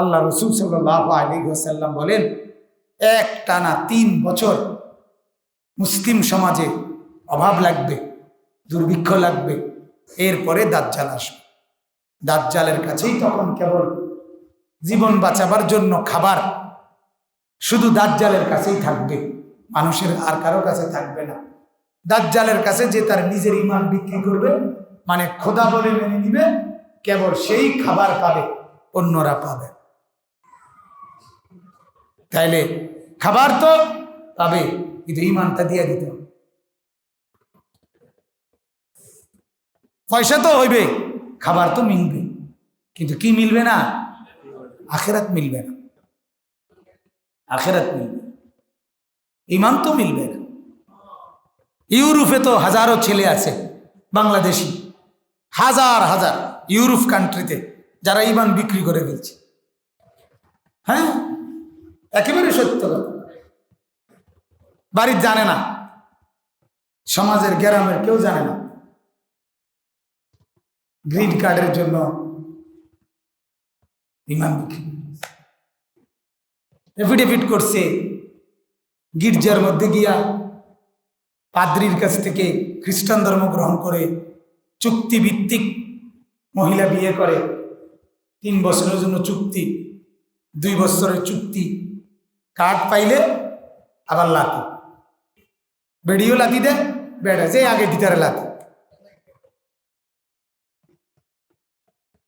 আল্লাহ রসুল সাল্লাহ আলী সাল্লাম বলেন, এক টানা তিন বছর মুসলিম সমাজে অভাব লাগবে, দুর্ভিক্ষ লাগবে, এরপরে দাজ্জাল আসবে। দাজ্জালের কাছেই তখন কেবল জীবন বাঁচাবার জন্য খাবার, শুধু দাজ্জালের কাছেই থাকবে, মানুষের আর কারও কাছে থাকবে না। দাজ্জালের কাছে যে তার নিজের ইমান বিক্রি করবে মানে খোদা বলে মেনে নিবে, কেবল সেই খাবার পাবে, অন্যরা পাবে তাইলে খাবার তো পাবে, কিন্তু ইমানটা দিয়ে দিতে হবে। পয়সা তো হইবে, খাবার তো মিলবে, কিন্তু কি মিলবে না? আখেরাত মিলবে না। আখেরাত মিলবে। ইমান তো মিলবে না। ইউরোপে তো হাজারো ছেলে আছে, বাংলাদেশি। হাজার হাজার ইউরোপ কান্ট্রিতে যারা ইমান বিক্রি করে ফেলছে। হ্যাঁ? একেবারে সত্য বাড়ির জানে না। সমাজের, গ্রামের কেউ জানে না। গ্রিন কার্ডের জন্য ইমান এফিডেভিট করছে। গির্জার মধ্যে গিয়া পাদ্রির কাছ থেকে খ্রিস্টান ধর্ম গ্রহণ করে চুক্তিভিত্তিক মহিলা বিয়ে করে। তিন বছরের জন্য চুক্তি, দুই বছরের চুক্তি। কার্ড পাইলে আবার লাতি বেডিও লাতি দেয় বেড়া যে আগে ভিতরে লাতি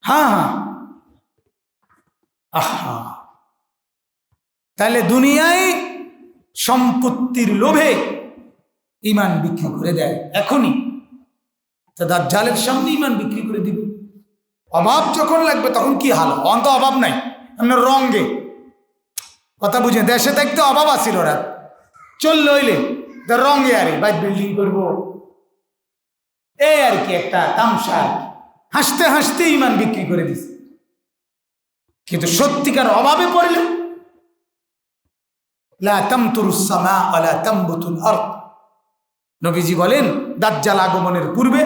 হ্যাঁ হ্যাঁ। আহা। তাহলে দুনিয়ায় সম্পত্তির লোভে ইমান বিক্রি করে দেয়, এখনই। তা জালের সামনে ইমান বিক্রি করে দিবে। অভাব যখন লাগবে তখন কি হাল? অন্ত অভাব নাই আপনার রঙ্গে কথা বুঝে দেশে থাকতে অভাব আছিল ওরা। চললে হইলে, তো রঙে আরে বাইক বিল্ডিং করব। এই আর কি একটা তামসা হাসতে হাসতে ইমান বিক্রি করে দিছে। কিন্তু সত্যিকার অভাবে পড়লে। নবীজি বলেন, দাজ্জাল আগমনের পূর্বে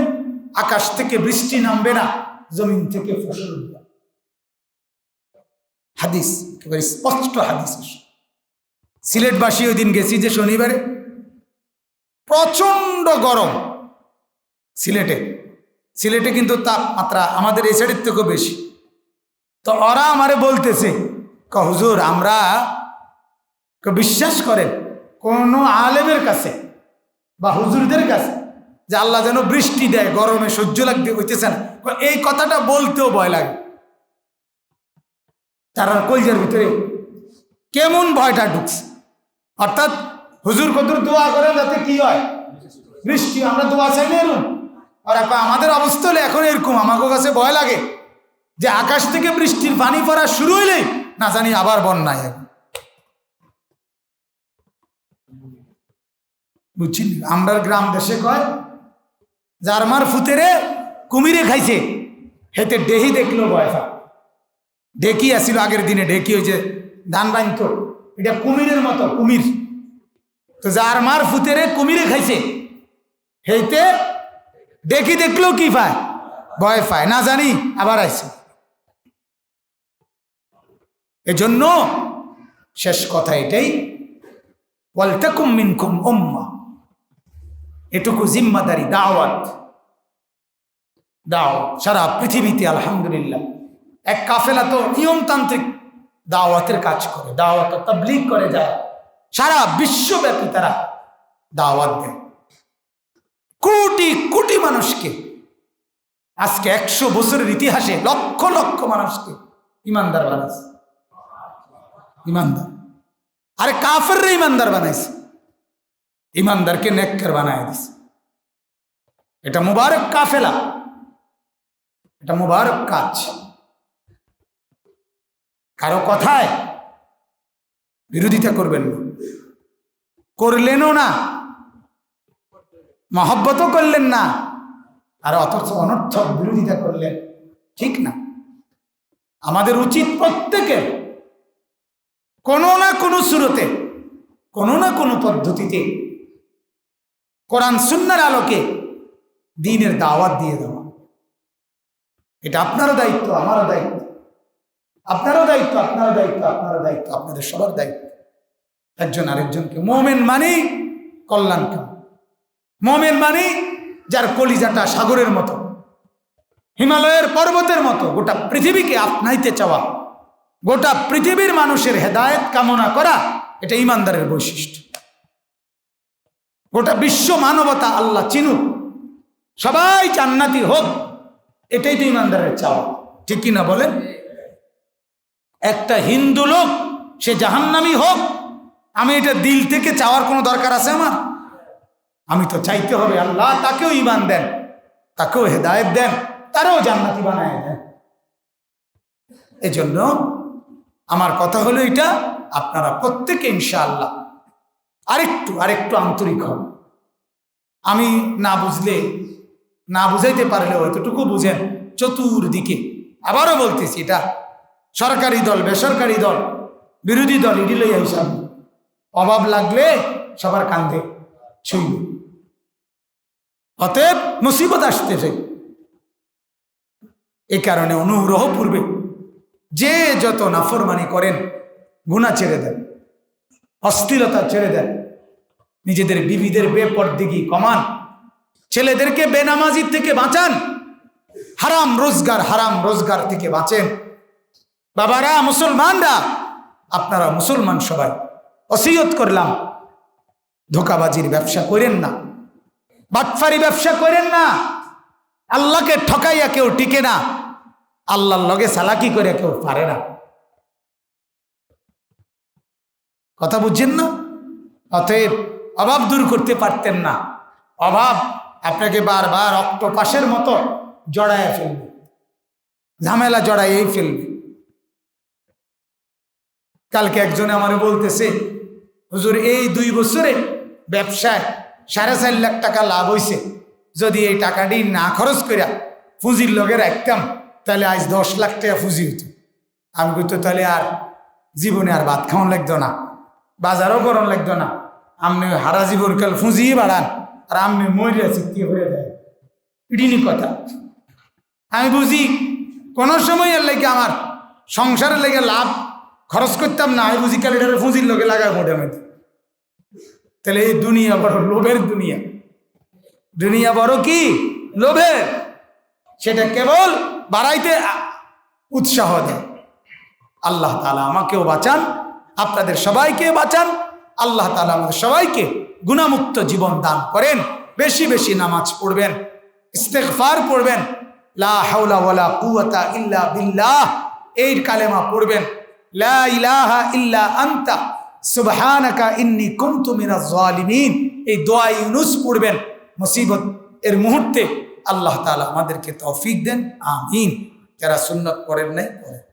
আকাশ থেকে বৃষ্টি নামবে না, জমিন থেকে ফসল। হাদিস, একেবারে স্পষ্ট হাদিস। সিলেটবাসী ওই দিন গেছি যে শনিবারে প্রচণ্ড গরম সিলেটে। সিলেটে কিন্তু তাপমাত্রা আমাদের এই সাইডের থেকেও বেশি। তো ওরা আমারে বলতেছে হুজুর, আমরা বিশ্বাস করেন, কোন আলেমের কাছে বা হুজুরদের কাছে যে আল্লাহ যেন বৃষ্টি দেয়, গরমে সহ্য লাগতে হইতেছে না। এই কথাটা বলতেও ভয় লাগে। তার কলজের ভিতরে? কেমন ভয়টা ঢুকছে? অর্থাৎ হুজুর কদুর দোয়া করে যাতে কি হয়? বৃষ্টি, আমরা দোয়া চাই না এরকম। আর আপা, আমাদের অবস্থা হলে এখন এরকম আমাকে কাছে ভয় লাগে যে আকাশ থেকে বৃষ্টির পানি পড়া শুরু হইলেই না জানি আবার বন্যায় হবে। বুঝছেন আমরা গ্রাম দেশে কয় জার্মার ফুতেরে কুমিরে খাইছে, হেতে ডেহি দেখল বয়সা ঢেকি আসিল আগের দিনে, ঢেকি হয়েছে ধান বাঁধত এটা কুমিরের মতো, কুমির। তো যার মার ফুতেরে কুমিরে খাইছে। হেইতে দেখি দেখলেও কি পায়? ভয় পায়, না জানি, আবার আইছে। এজন্য শেষ কথা এটাই। ওয়ালতাকুম মিনকুম উম্মা। এটুকু জিম্মাদারি, দাওয়াত। দাও সারা পৃথিবীতে আলহামদুলিল্লাহ। এক কাফেলা তো নিয়মতান্ত্রিক দাওয়াতের কাজ করে, দাওয়াত তাবলিগ করে যায় সারা বিশ্বব্যাপী তারা দাওয়াত দেয়। কোটি কোটি মানুষকে, আজকে একশো বছরের ইতিহাসে লক্ষ লক্ষ মানুষকে ইমানদার বানাইছে। ইমানদার। আরে কাফেররা ইমানদার বানাইছে। ইমানদারকে নেককার বানায় দিছে। এটা মুবারক কাফেলা। এটা মুবারক কাজ। কারও কথায় বিরোধিতা করবেন না। করলেনও না, মহব্বতও করলেন না, আর অথচ অনর্থক বিরোধিতা করলেন, ঠিক না। আমাদের উচিত প্রত্যেকের কোনো না কোনো সুরতে, কোনো না কোনো পদ্ধতিতে কোরআন সুন্নার আলোকে দিনের দাওয়াত দিয়ে দেওয়া। এটা আপনারও দায়িত্ব, আমারও দায়িত্ব। আপনারও দায়িত্ব আপনারও দায়িত্ব আপনারও দায়িত্ব, আপনাদের সবার দায়িত্ব। একজন আরেকজনকে, মোমেন মানি কল্যাণ কাম মোমেন মানি যার কলিজাটা সাগরের মতো, হিমালয়ের পর্বতের মতো, গোটা পৃথিবীকে আপনাইতে চাওয়া, গোটা পৃথিবীর মানুষের হেদায়েত কামনা করা, এটা ইমানদারের বৈশিষ্ট্য। গোটা বিশ্ব মানবতা আল্লাহ চিনুক, সবাই জান্নাতি হোক, এটাই তো ইমানদারের চাওয়া। ঠিক কিনা বলেন? একটা হিন্দু লোক, সে জাহান্নামি হোক, আমি এটা দিল থেকে চাওয়ার কোনো দরকার আছে আমার? আমি তো চাইতে হবে আল্লাহ তাকেও ইমান দেন, তাকেও হেদায়েত দেন, তারাও জান্নাতি বানায় দেন। এজন্য আমার কথা হলো এটা, আপনারা প্রত্যেকে ইনশাআল্লাহ আরেকটু আরেকটু আন্তরিক হন। আমি না বুঝলে, না বুঝাইতে পারলে হয়তোটুকু বুঝেন, চতুর্দিকে। আবারও বলতেছি এটা সরকারি দল, বেসরকারি দল, বিরোধী দল, এটি লইয়া হিসাব। অভাব লাগলে সবার কান্দে ছুইব অতএব মুসিবত আসতেছে। এই কারণে অনুগ্রহ পূর্বে যে যত নাফরমানি করেন গুণা ছেড়ে দেন, অস্থিরতা ছেড়ে দেন, নিজেদের বিবিদের বেপরদিগি কমান, ছেলেদেরকে বেনামাজির থেকে বাঁচান, হারাম রোজগার হারাম রোজগার থেকে বাঁচেন। বাবারা, মুসলমানরা, আপনারা মুসলমান সবাই অসিয়ত করলাম, ধোকাবাজির ব্যবসা করেন না, বাটফারি ব্যবসা করেন না, আল্লাহকে ঠকাইয়া কেউ টিকে না, আল্লাহর লগে সালাকি করে কেউ পারে না। কথা বুঝছেন না? অতএব অভাব দূর করতে পারতেন না, অভাব আপনাকে বারবার অক্টোপাসের মতো জড়ায় ফেলবে, ঝামেলা জড়াইয়েই ফেলবে। কালকে একজনে আমার বলতেছে, হুজুর, এই দুই বছরে ব্যবসায় সাড়ে চার লাখ টাকা লাভ হয়েছে যদি এই টাকাটি না খরচ করিয়া পুঁজির লগে রাখতাম, তাহলে আজ দশ লাখ টাকা পুঁজি হতো আমি কইতো, তাহলে আর জীবনে আর ভাত খাওয়ান লাগতো না, বাজারও করান লাগতো না। আপনি হারা জীবন কাল পুঁজিই বাড়ান, আর আপনি মরিয়া চিত্তি হয়ে যায়। ইডিনি কথা। আমি বুঝি কোনো সময় এর লেগে আমার সংসারের লেগে লাভ খরচ করতাম না, আমি বুঝি কাল এটার পুঁজির লোকে লাগায় মোটামুটি তাহলে এই দুনিয়া বড় লোভের দুনিয়া। দুনিয়া বড় কি? লোভের। সেটা কেবল বাড়াইতে উৎসাহ দেয়। আল্লাহ তালা আমাকেও বাঁচান, আপনাদের সবাইকে বাঁচান। আল্লাহ তালা আমাদের সবাইকে গুণামুক্ত জীবন দান করেন। বেশি বেশি নামাজ পড়বেন, ইস্তেগফার পড়বেন। লা হাওলা ওয়ালা কুওয়াতা ইল্লা বিল্লাহ। এই কালেমা পড়বেন। লা ইলাহা ইল্লা আন্তা, সুবহানাকা ইন্নী কুনতু মিনাজ জালিমিন। এই দোয়া ইউনুস পড়বেন, মুসিবত এর মুহূর্তে আল্লাহ তাআলা আমাদেরকে তৌফিক দেন, আমিন। যারা সুন্নত পড়েন নাই, পড়েন।